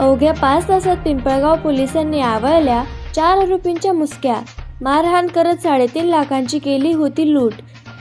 अवघ्या पाच तासात पिंपळगाव पोलिसांनी आवळल्या चार आरोपींच्या मुसक्या. मारहाण करत साडेतीन लाखांची केली होती लूट.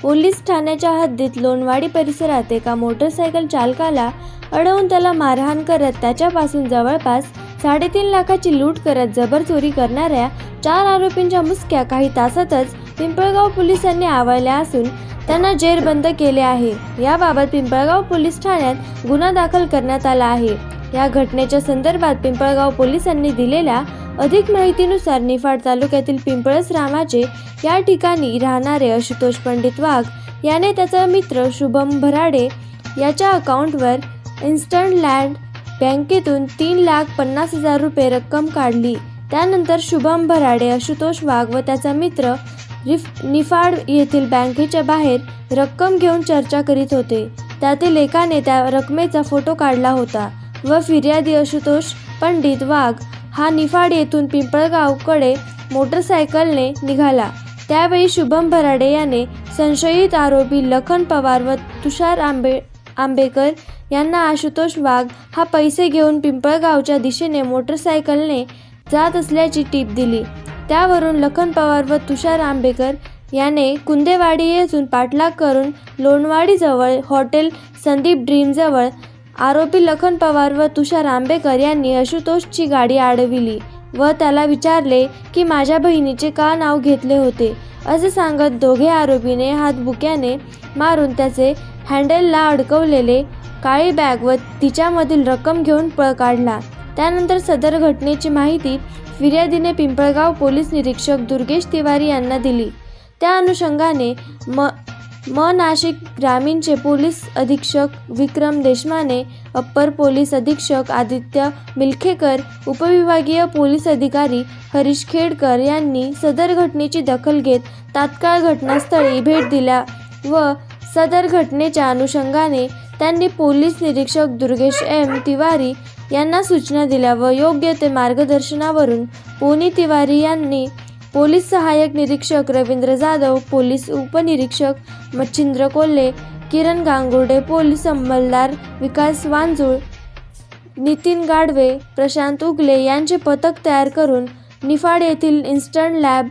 पोलीस ठाण्याच्या हद्दीत लोणवाडी परिसरात एका मोटरसायकल चालकाला अडवून त्याला मारहाण करत त्याच्यापासून जवळपास साडेतीन लाखाची लूट करत जबर चोरी करणाऱ्या चार आरोपींच्या मुसक्या काही तासातच पिंपळगाव पोलिसांनी आवळल्या असून त्यांना जेरबंद केले आहे. याबाबत पिंपळगाव पोलीस ठाण्यात गुन्हा दाखल करण्यात आला आहे. या घटनेच्या संदर्भात पिंपळगाव पोलिसांनी दिलेल्या अधिक माहितीनुसार निफाड तालुक्यातील पिंपळस रामाचे या ठिकाणी राहणारे आशुतोष पंडित वाघ याने त्याचा मित्र शुभम भराडे याच्या अकाउंटवर इन्स्टंट लँड बँकेतून तीन लाख पन्नास हजार रुपये रक्कम काढली. त्यानंतर शुभम भराडे आशुतोष वाघ व त्याचा मित्र रिफ निफाड येथील बँकेच्या बाहेर रक्कम घेऊन चर्चा करीत होते. त्यातील एकाने त्या रकमेचा फोटो काढला होता. व फिर्यादी आशुतोष पंडित वाघ हा निफाड येथून पिंपळगावकडे मोटरसायकलने निघाला. त्यावेळी शुभम भराडे याने संशयित आरोपी लखन पवार व तुषार आंबे आंबेकर यांना आशुतोष वाघ हा पैसे घेऊन पिंपळगावच्या दिशेने मोटरसायकलने जात असल्याची टीप दिली. त्यावरून लखन पवार व तुषार आंबेकर याने कुंदेवाडी येथून पाठलाग करून लोणवाडीजवळ हॉटेल संदीप ड्रीमजवळ आरोपी लखन पवार व तुषार आंबेकर यांनी आशुतोषची गाडी अडविली व त्याला विचारले की माझ्या बहिणीचे का नाव घेतले होते? असे सांगत दोघे आरोपीने हातबुक्याने मारून त्याचे हँडलला अडकवलेले काळी बॅग व तिच्यामधील रक्कम घेऊन पळ काढला. त्यानंतर सदर घटनेची माहिती फिर्यादीने पिंपळगाव पोलीस निरीक्षक दुर्गेश तिवारी यांना दिली. त्या अनुषंगाने म म नाशिक ग्रामीणचे पोलीस अधीक्षक विक्रम देशमाने अप्पर पोलीस अधीक्षक आदित्य मिलखेकर उपविभागीय पोलीस अधिकारी हरीश खेडकर यांनी सदर घटनेची दखल घेत तात्काळ घटनास्थळी भेट दिल्या व सदर घटनेच्या अनुषंगाने त्यांनी पोलीस निरीक्षक दुर्गेश एम तिवारी यांना सूचना दिल्या व योग्य ते मार्गदर्शनावरून पोनी तिवारी यांनी पोलीस सहाय्यक निरीक्षक रवींद्र जाधव पोलीस उपनिरीक्षक मच्छिंद्र कोल्हे किरण गांगुर्डे पोलीस अंमलदार विकास वांजूळ नितीन गाडवे प्रशांत उगले यांचे पथक तयार करून निफाड येथील इन्स्टंट लॅब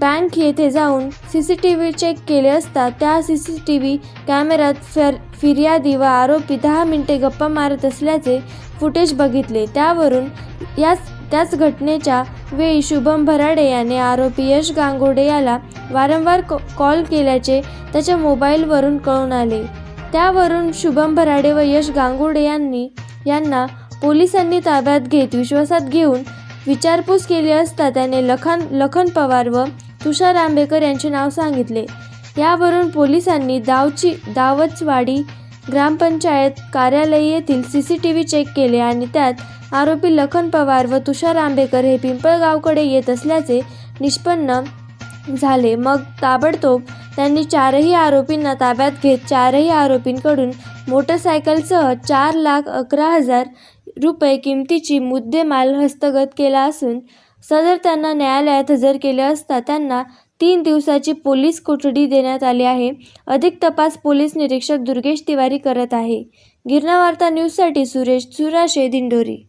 बँक येथे जाऊन C C T V check केले असता त्या सी सी टी व्ही कॅमेऱ्यात फिर फिर्यादी व आरोपी दहा मिनिटे गप्पा मारत असल्याचे फुटेज बघितले. त्यावरून याच त्याच घटनेच्या वेळी शुभम भराडे याने आरोपी यश गांगोडे याला वारंवार कॉल केल्याचे त्याच्या मोबाईलवरून कळून आले. त्यावरून शुभम भराडे व यश गांगोडे यांनी यांना पोलिसांनी ताब्यात घेत विश्वासात घेऊन विचारपूस केली असता त्याने लखन लखन पवार व तुषार आंबेकर यांचे नाव सांगितले. यावरून पोलिसांनी दावची दावचवाडी ग्रामपंचायत कार्यालय येथील C C T V check केले आणि त्यात आरोपी लखन पवार व तुषार आंबेकर हे पिंपळगावकडे येत असल्याचे निष्पन्न झाले. मग ताबडतोब त्यांनी चारही आरोपींना ताब्यात घेत चारही आरोपींकडून मोटरसायकलसह चार लाख अकरा हजार रुपये किमतीची मुद्देमाल हस्तगत केला असून सदर त्यांना न्यायालयात हजर केले असता त्यांना तीन दिवसाची पोलीस कोठडी देण्यात आली आहे. अधिक तपास पोलीस निरीक्षक दुर्गेश तिवारी करत आहे. गिरणा वार्ता न्यूजसाठी सुरेश सुराशे दिंडोरी.